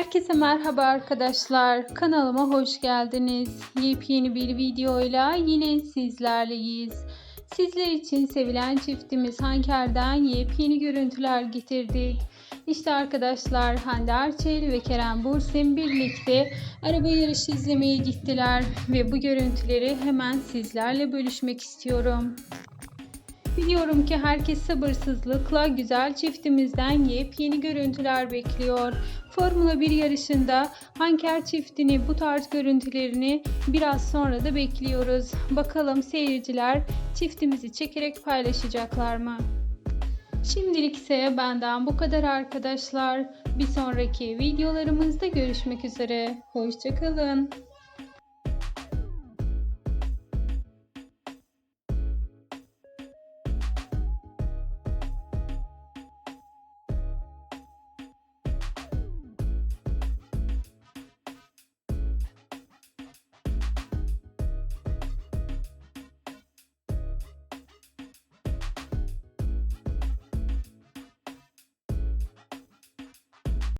Herkese merhaba arkadaşlar. Kanalıma hoş geldiniz. Yepyeni bir videoyla yine sizlerleyiz. Sizler için sevilen çiftimiz Hanker'den yepyeni görüntüler getirdik. İşte arkadaşlar Hande Erçel ve Kerem Bürsin birlikte araba yarışı izlemeye gittiler ve bu görüntüleri hemen sizlerle bölüşmek istiyorum. Biliyorum ki herkes sabırsızlıkla güzel çiftimizden yepyeni görüntüler bekliyor. Formula 1 yarışında Hanker çiftini bu tarz görüntülerini biraz sonra da bekliyoruz. Bakalım seyirciler çiftimizi çekerek paylaşacaklar mı? Şimdilik ise benden bu kadar arkadaşlar. Bir sonraki videolarımızda görüşmek üzere. Hoşçakalın.